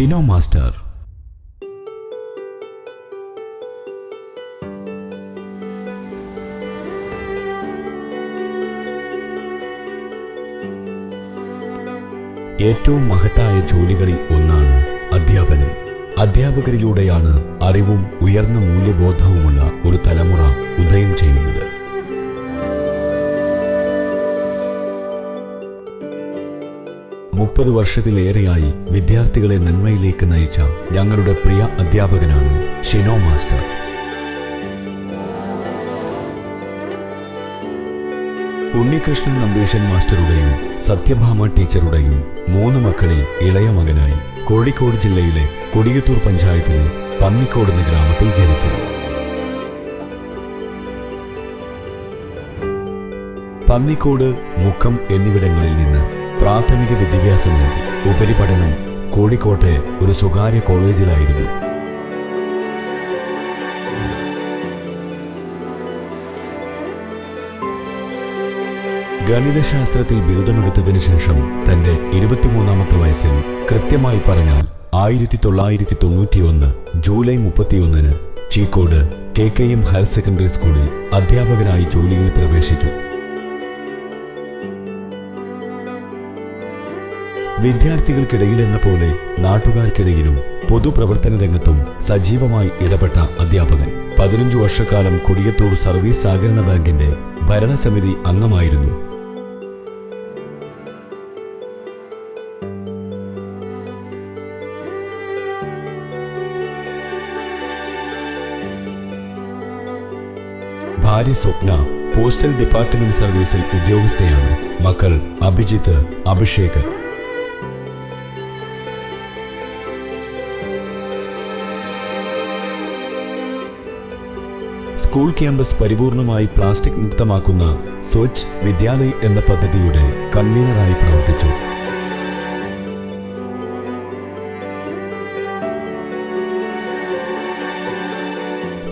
Shino master. ഏറ്റവും മഹത്തായ ജോലികളിൽ ഒന്നാണ് അധ്യാപനം. അധ്യാപകരിലൂടെയാണ് അറിവും ഉയർന്ന മൂല്യബോധവുമുള്ള ഒരു തലമുറ ഉദയം ചെയ്യുന്നത്. മുപ്പത് വർഷത്തിലേറെയായി വിദ്യാർത്ഥികളെ നന്മയിലേക്ക് നയിച്ച ഞങ്ങളുടെ പ്രിയ അധ്യാപകനാണ് ഷിനോ മാസ്റ്റർ. ഉണ്ണികൃഷ്ണൻ നമ്പീഷൻ മാസ്റ്ററുടെയും സത്യഭാമ ടീച്ചറുടെയും മൂന്ന് മക്കളിൽ ഇളയ മകനായി കോഴിക്കോട് ജില്ലയിലെ കൊടിയത്തൂർ പഞ്ചായത്തിലെ പന്നിക്കോട് എന്ന ഗ്രാമത്തിൽ ജനിച്ചു. പന്നിക്കോട് മുക്കം എന്നിവിടങ്ങളിൽ നിന്ന് പ്രാഥമിക വിദ്യാഭ്യാസം നേടി. ഉപരിപഠനം കോഴിക്കോട്ടെ ഒരു സ്വകാര്യ കോളേജിലായിരുന്നു. ഗണിതശാസ്ത്രത്തിൽ ബിരുദമെടുത്തതിനു ശേഷം തന്റെ ഇരുപത്തിമൂന്നാമത്തെ വയസ്സിൽ കൃത്യമായി പറഞ്ഞാൽ ആയിരത്തി തൊള്ളായിരത്തി തൊണ്ണൂറ്റിയൊന്ന് ജൂലൈ മുപ്പത്തിയൊന്നിന് Cheekode K K M higher secondary സ്കൂളിൽ അധ്യാപകനായി ജോലിയിൽ പ്രവേശിച്ചു. വിദ്യാർത്ഥികൾക്കിടയിൽ എന്ന പോലെ നാട്ടുകാർക്കിടയിലും പൊതുപ്രവർത്തന രംഗത്തും സജീവമായി ഇടപെട്ട അധ്യാപകൻ. പതിനഞ്ചു വർഷക്കാലം കൊടിയത്തൂർ സർവീസ് സഹകരണ ബാങ്കിന്റെ ഭരണസമിതി അംഗമായിരുന്നു. ഭാര്യ സ്വപ്ന പോസ്റ്റൽ ഡിപ്പാർട്ട്മെന്റ് സർവീസിൽ ഉദ്യോഗസ്ഥയാണ് മക്കൾ അഭിജിത്ത് അഭിഷേക്. സ്കൂൾ ക്യാമ്പസ് പരിപൂർണമായി പ്ലാസ്റ്റിക് മുക്തമാക്കുന്ന സ്വച്ഛ് വിദ്യാലയ് എന്ന പദ്ധതിയുടെ കൺവീനറായി പ്രവർത്തിച്ചു.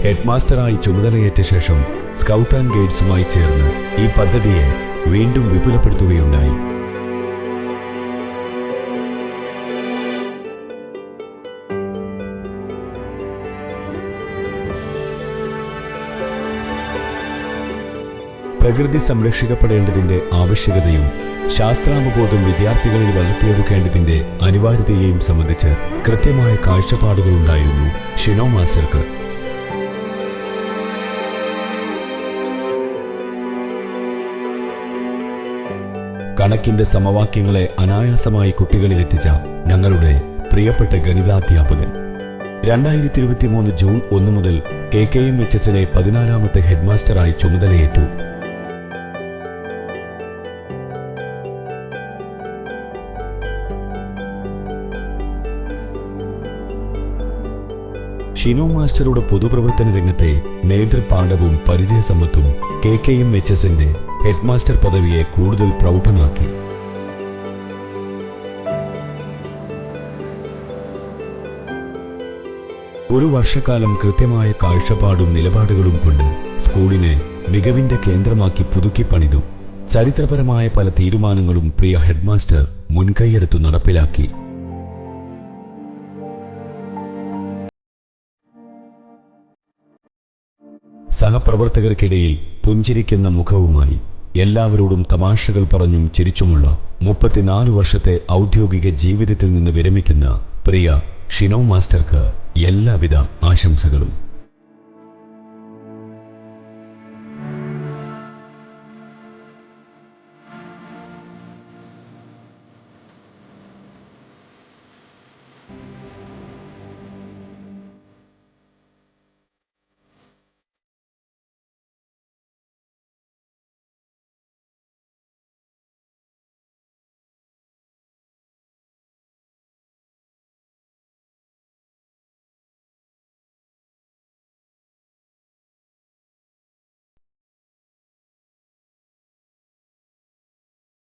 ഹെഡ്മാസ്റ്ററായി ചുമതലയേറ്റ ശേഷം സ്കൗട്ട് ആൻഡ് ഗൈഡ്സുമായി ചേർന്ന് ഈ പദ്ധതിയെ വീണ്ടും വിപുലപ്പെടുത്തുകയുണ്ടായി. പ്രകൃതി സംരക്ഷിക്കപ്പെടേണ്ടതിന്റെ ആവശ്യകതയും ശാസ്ത്രാവബോധം വിദ്യാർത്ഥികളിൽ വളർത്തിയെടുക്കേണ്ടതിന്റെ അനിവാര്യതയെയും സംബന്ധിച്ച് കൃത്യമായ കാഴ്ചപ്പാടുകളുണ്ടായിരുന്നു ഷിനോ മാസ്റ്റർക്ക്. കണക്കിന്റെ സമവാക്യങ്ങളെ അനായാസമായി കുട്ടികളിൽ എത്തിച്ച ഞങ്ങളുടെ പ്രിയപ്പെട്ട ഗണിതാധ്യാപകൻ. രണ്ടായിരത്തി ഇരുപത്തി മൂന്ന് ജൂൺ ഒന്ന് മുതൽ കെ കെ എം എച്ച് എസിലെ പതിനാലാമത്തെ ഹെഡ്മാസ്റ്ററായി ചുമതലയേറ്റു. ഷിനോ മാസ്റ്ററുടെ പൊതുപ്രവർത്തന രംഗത്തെ നേതൃപാഠവും പരിചയസമ്പത്തും കെ കെ എം എച്ച് എസിന്റെ ഹെഡ്മാസ്റ്റർ പദവിയെ കൂടുതൽ പ്രൗഢമാക്കി. ഒരു വർഷക്കാലം കൃത്യമായ കാഴ്ചപ്പാടും നിലപാടുകളും കൊണ്ട് സ്കൂളിനെ മികവിന്റെ കേന്ദ്രമാക്കി പുതുക്കി പണിതു. ചരിത്രപരമായ പല തീരുമാനങ്ങളും പ്രിയ ഹെഡ്മാസ്റ്റർ മുൻകൈയെടുത്തു നടപ്പിലാക്കി. സഹപ്രവർത്തകർക്കിടയിൽ പുഞ്ചിരിക്കുന്ന മുഖവുമായി എല്ലാവരോടും തമാശകൾ പറഞ്ഞും ചിരിച്ചുമുള്ള മുപ്പത്തിനാല് വർഷത്തെ ഔദ്യോഗിക ജീവിതത്തിൽ നിന്ന് വിരമിക്കുന്ന പ്രിയ ഷിനോ മാസ്റ്റർക്ക് എല്ലാവിധ ആശംസകളും.